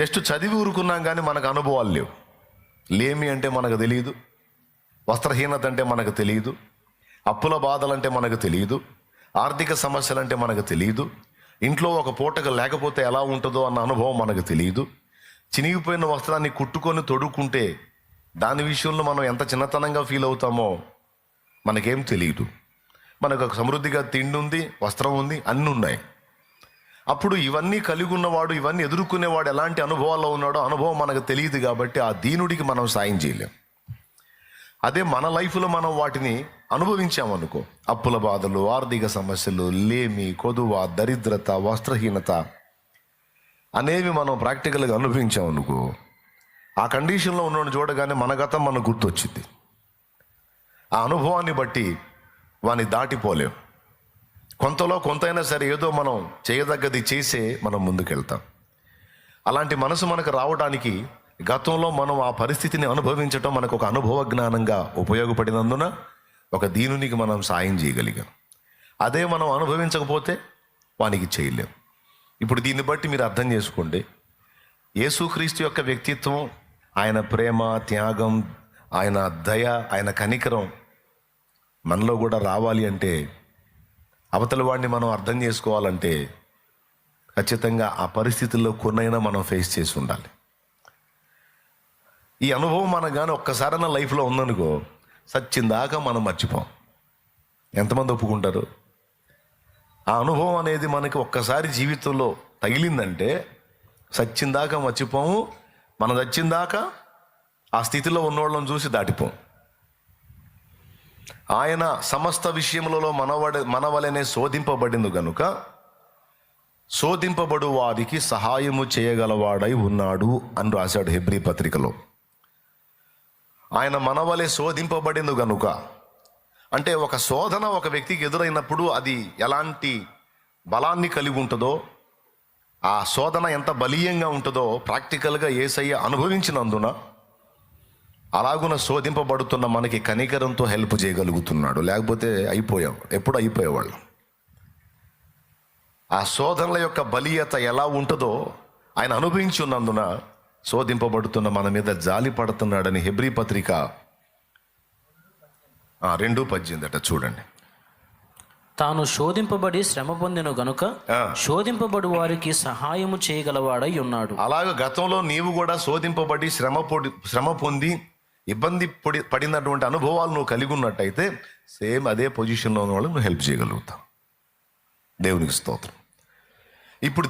Just చదివి ఊరుకున్నాం కానీ మనకు అనుభవాలు లేవు. లేమి అంటే మనకు తెలియదు. వస్త్రహీనత అంటే మనకు తెలియదు. అప్పుల బాధలంటే మనకు తెలియదు. ఆర్థిక సమస్యలంటే మనకు తెలియదు. ఇంట్లో ఒక పూటకు లేకపోతే ఎలా ఉంటుందో అన్న అనుభవం మనకు తెలియదు. చినిగిపోయిన వస్త్రాన్ని కుట్టుకొని తొడుక్కుంటే దాని విషయంలో మనం ఎంత చిన్నతనంగా ఫీల్ అవుతామో మనకేం తెలియదు. మనకు ఒక సమృద్ధిగా తిండి ఉంది వస్త్రం ఉంది అన్నీ ఉన్నాయి. అప్పుడు ఇవన్నీ కలిగి ఉన్నవాడు ఇవన్నీ ఎదుర్కొనేవాడు ఎలాంటి అనుభవాల్లో ఉన్నాడో అనుభవం మనకు తెలియదు కాబట్టి ఆ దీనుడికి మనం సాయం చేయలేం. అదే మన లైఫ్లో మనం వాటిని అనుభవించామనుకో. అప్పుల బాధలు ఆర్థిక సమస్యలు లేమి కొదువ దరిద్రత వస్త్రహీనత అనేవి మనం ప్రాక్టికల్గా అనుభవించామనుకో ఆ కండిషన్లో ఉన్న చూడగానే మన గతం మనకు గుర్తొచ్చింది. ఆ అనుభవాన్ని బట్టి వాని దాటిపోలేం. కొంతలో కొంతైనా సరే ఏదో మనం చేయదగ్గది చేసే మనం ముందుకెళ్తాం. అలాంటి మనసు మనకు రావడానికి గతంలో మనం ఆ పరిస్థితిని అనుభవించటం మనకు ఒక అనుభవ జ్ఞానంగా ఉపయోగపడినందున ఒక దీనునికి మనం సాయం చేయగలిగాం. అదే మనం అనుభవించకపోతే వానికి చేయలేం. ఇప్పుడు దీన్ని బట్టి మీరు అర్థం చేసుకోండి. యేసుక్రీస్తు యొక్క వ్యక్తిత్వం ఆయన ప్రేమ త్యాగం ఆయన దయ ఆయన కనికరం మనలో కూడా రావాలి అంటే అవతల వాడిని మనం అర్థం చేసుకోవాలంటే ఖచ్చితంగా ఆ పరిస్థితుల్లో కొన్నైనా మనం ఫేస్ చేసి ఉండాలి. ఈ అనుభవం మనకు కానీ ఒక్కసారైనా లైఫ్లో ఉందనుకో సచ్చిందాకా మనం మర్చిపోం. ఎంతమంది ఒప్పుకుంటారు? ఆ అనుభవం అనేది మనకి ఒక్కసారి జీవితంలో తగిలిందంటే సచ్చిందాకా మర్చిపోము మనం చచ్చిందాకా ఆ స్థితిలో ఉన్నోళ్ళని చూసి దాటిపోం. ఆయన సమస్త విషయములలో మనవడ మనవలనే శోధింపబడింది గనుక శోధింపబడు వారికి సహాయము చేయగలవాడై ఉన్నాడు అని రాశాడు హెబ్రి పత్రికలో. ఆయన మనవలే శోధింపబడింది గనుక అంటే ఒక శోధన ఒక వ్యక్తికి ఎదురైనప్పుడు అది ఎలాంటి బలాన్ని కలిగి ఉంటుందో ఆ శోధన ఎంత బలీయంగా ఉంటుందో ప్రాక్టికల్గా ఏసయ్య అనుభవించినందున అలాగున శోధింపబడుతున్న మనకి కనికరంతో హెల్ప్ చేయగలుగుతున్నాడు. లేకపోతే అయిపోయాం. ఎప్పుడు అయిపోయేవాళ్ళం? ఆ శోధనల యొక్క బలీయత ఎలా ఉంటుందో ఆయన అనుభవించి ఉన్నందున శోధింపబడుతున్న మన మీద జాలి పడుతున్నాడని హెబ్రీ పత్రిక రెండు పద్దెనిమిది అట చూడండి. తాను శోధింపబడి శ్రమ పొందిన గనుక. శోధింపబడు వారికి సహాయము చేయగలవాడై ఉన్నాడు. అలాగ గతంలో నీవు కూడా శోధింపబడి శ్రమ పొడి శ్రమ పొంది ఇబ్బంది పడి పడినటువంటి అనుభవాలు నువ్వు కలిగి ఉన్నట్టయితే సేమ్ అదే పొజిషన్లో ఉన్న వాళ్ళు నువ్వు హెల్ప్ చేయగలుగుతావు. దేవునికి స్తోత్రం. ఇప్పుడు